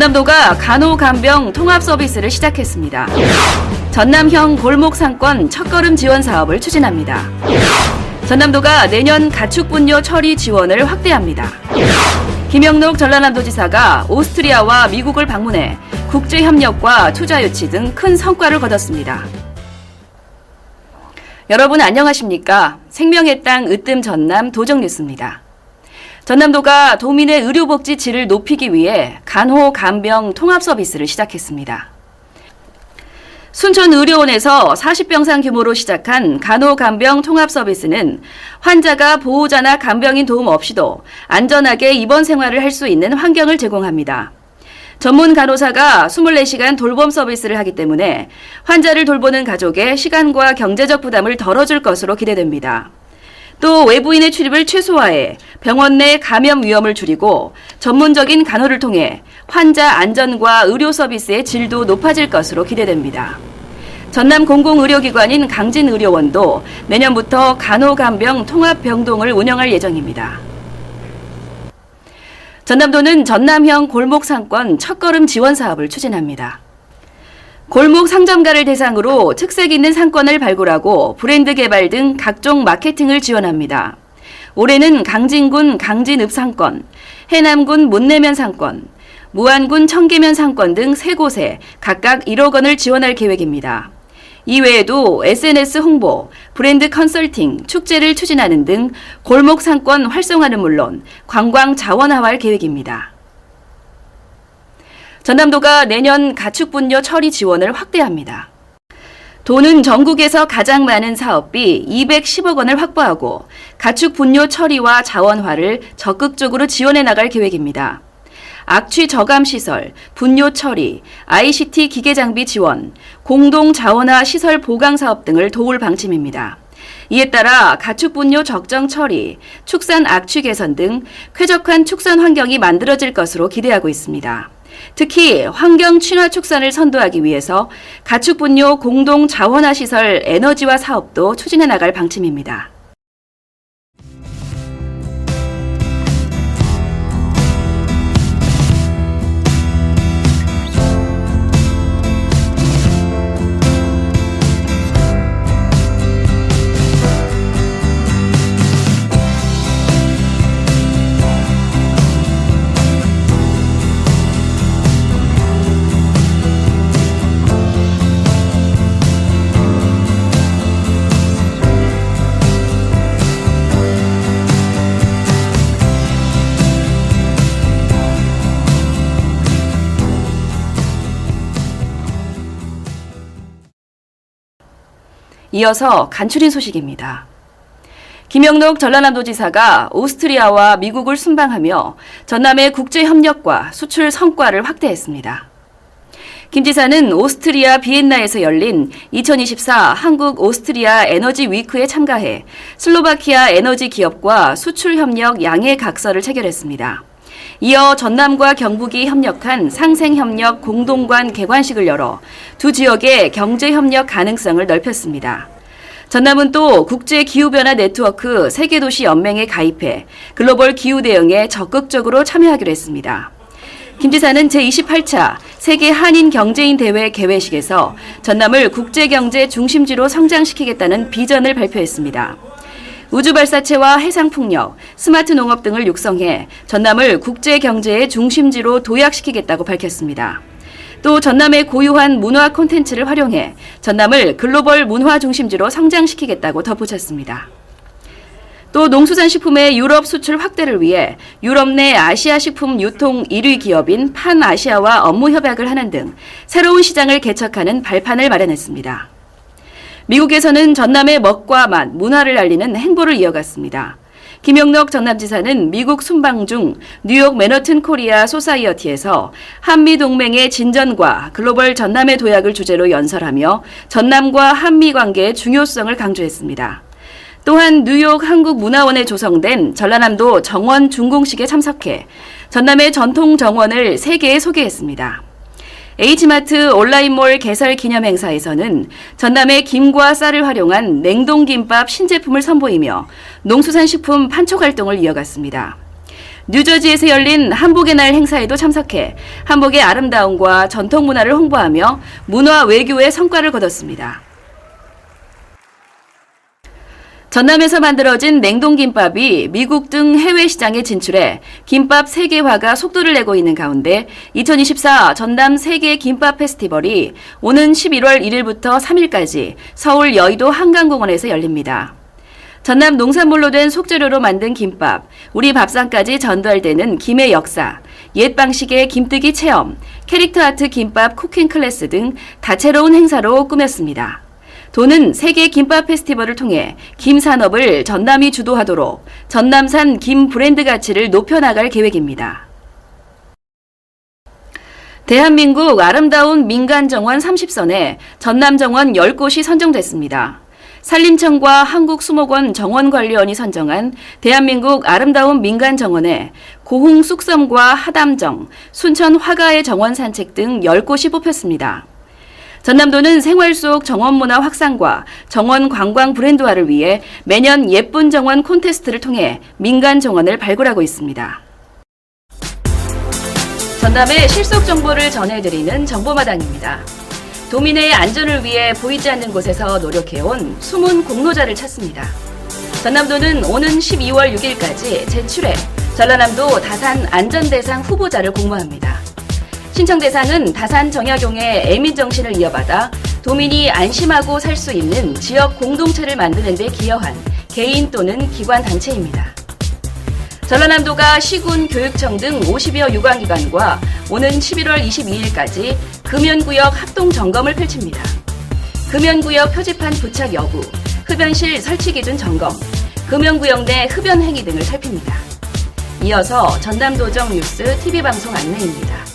전남도가 간호간병 통합 서비스를 시작했습니다. 전남형 골목 상권 첫걸음 지원 사업을 추진합니다. 전남도가 내년 가축분뇨 처리 지원을 확대합니다. 김영록 전라남도지사가 오스트리아와 미국을 방문해 국제협력과 투자 유치 등 큰 성과를 거뒀습니다. 여러분 안녕하십니까? 생명의 땅 으뜸 전남 도정뉴스입니다. 전남도가 도민의 의료복지 질을 높이기 위해 간호 간병 통합 서비스를 시작했습니다. 순천의료원에서 40병상 규모로 시작한 간호간병 통합 서비스는 환자가 보호자나 간병인 도움 없이도 안전하게 입원 생활을 할 수 있는 환경을 제공합니다. 전문 간호사가 24시간 돌봄 서비스를 하기 때문에 환자를 돌보는 가족의 시간과 경제적 부담을 덜어줄 것으로 기대됩니다. 또 외부인의 출입을 최소화해 병원 내 감염 위험을 줄이고 전문적인 간호를 통해 환자 안전과 의료 서비스의 질도 높아질 것으로 기대됩니다. 전남 공공의료기관인 강진의료원도 내년부터 간호간병 통합병동을 운영할 예정입니다. 전남도는 전남형 골목 상권 첫걸음 지원 사업을 추진합니다. 골목 상점가를 대상으로 특색 있는 상권을 발굴하고 브랜드 개발 등 각종 마케팅을 지원합니다. 올해는 강진군 강진읍 상권, 해남군 못내면 상권, 무안군 청계면 상권 등 세 곳에 각각 1억 원을 지원할 계획입니다. 이외에도 SNS 홍보, 브랜드 컨설팅, 축제를 추진하는 등 골목 상권 활성화는 물론 관광 자원화할 계획입니다. 전남도가 내년 가축분뇨 처리 지원을 확대합니다. 도는 전국에서 가장 많은 사업비 210억 원을 확보하고 가축 분뇨 처리와 자원화를 적극적으로 지원해 나갈 계획입니다. 악취 저감 시설, 분뇨 처리, ICT 기계 장비 지원, 공동 자원화 시설 보강 사업 등을 도울 방침입니다. 이에 따라 가축 분뇨 적정 처리, 축산 악취 개선 등 쾌적한 축산 환경이 만들어질 것으로 기대하고 있습니다. 특히 환경 친화 축산을 선도하기 위해서 가축 분뇨 공동 자원화 시설 에너지화 사업도 추진해 나갈 방침입니다. 이어서 간추린 소식입니다. 김영록 전라남도지사가 오스트리아와 미국을 순방하며 전남의 국제 협력과 수출 성과를 확대했습니다. 김 지사는 오스트리아 비엔나에서 열린 2024 한국 오스트리아 에너지 위크에 참가해 슬로바키아 에너지 기업과 수출 협력 양해 각서를 체결했습니다. 이어 전남과 경북이 협력한 상생협력 공동관 개관식을 열어 두 지역의 경제협력 가능성을 넓혔습니다. 전남은 또 국제기후변화 네트워크 세계도시 연맹에 가입해 글로벌 기후 대응에 적극적으로 참여하기로 했습니다. 김 지사는 제28차 세계 한인 경제인 대회 개회식에서 전남을 국제경제 중심지로 성장시키겠다는 비전을 발표했습니다. 우주발사체와 해상풍력, 스마트 농업 등을 육성해 전남을 국제 경제의 중심지로 도약시키겠다고 밝혔습니다. 또 전남의 고유한 문화 콘텐츠를 활용해 전남을 글로벌 문화 중심지로 성장시키겠다고 덧붙였습니다. 또 농수산식품의 유럽 수출 확대를 위해 유럽 내 아시아 식품 유통 1위 기업인 판아시아와 업무 협약을 하는 등 새로운 시장을 개척하는 발판을 마련했습니다. 미국에서는 전남의 먹과 맛, 문화를 알리는 행보를 이어갔습니다. 김영록 전남지사는 미국 순방 중 뉴욕 매너튼 코리아 소사이어티에서 한미 동맹의 진전과 글로벌 전남의 도약을 주제로 연설하며 전남과 한미 관계의 중요성을 강조했습니다. 또한 뉴욕 한국문화원에 조성된 전라남도 정원 준공식에 참석해 전남의 전통 정원을 세계에 소개했습니다. H마트 온라인몰 개설 기념 행사에서는 전남의 김과 쌀을 활용한 냉동김밥 신제품을 선보이며 농수산식품 판촉 활동을 이어갔습니다. 뉴저지에서 열린 한복의 날 행사에도 참석해 한복의 아름다움과 전통 문화를 홍보하며 문화 외교의 성과를 거뒀습니다. 전남에서 만들어진 냉동김밥이 미국 등 해외 시장에 진출해 김밥 세계화가 속도를 내고 있는 가운데 2024 전남 세계 김밥 페스티벌이 오는 11월 1일부터 3일까지 서울 여의도 한강공원에서 열립니다. 전남 농산물로 된 속재료로 만든 김밥, 우리 밥상까지 전달되는 김의 역사, 옛 방식의 김뜨기 체험, 캐릭터 아트 김밥 쿠킹 클래스 등 다채로운 행사로 꾸몄습니다. 도는 세계 김밥 페스티벌을 통해 김 산업을 전남이 주도하도록 전남산 김 브랜드 가치를 높여나갈 계획입니다. 대한민국 아름다운 민간 정원 30선에 전남 정원 10곳이 선정됐습니다. 산림청과 한국수목원 정원관리원이 선정한 대한민국 아름다운 민간 정원에 고흥 쑥섬과 하담정, 순천 화가의 정원 산책 등 10곳이 뽑혔습니다. 전남도는 생활 속 정원 문화 확산과 정원 관광 브랜드화를 위해 매년 예쁜 정원 콘테스트를 통해 민간 정원을 발굴하고 있습니다. 전남의 실속 정보를 전해드리는 정보마당입니다. 도민의 안전을 위해 보이지 않는 곳에서 노력해온 숨은 공로자를 찾습니다. 전남도는 오는 12월 6일까지 제출해 전라남도 다산 안전대상 후보자를 공모합니다. 신청 대상은 다산 정약용의 애민 정신을 이어받아 도민이 안심하고 살 수 있는 지역 공동체를 만드는 데 기여한 개인 또는 기관 단체입니다. 전라남도가 시군 교육청 등 50여 유관기관과 오는 11월 22일까지 금연구역 합동 점검을 펼칩니다. 금연구역 표지판 부착 여부, 흡연실 설치 기준 점검, 금연구역 내 흡연 행위 등을 살핍니다. 이어서 전남도정 뉴스 TV방송 안내입니다.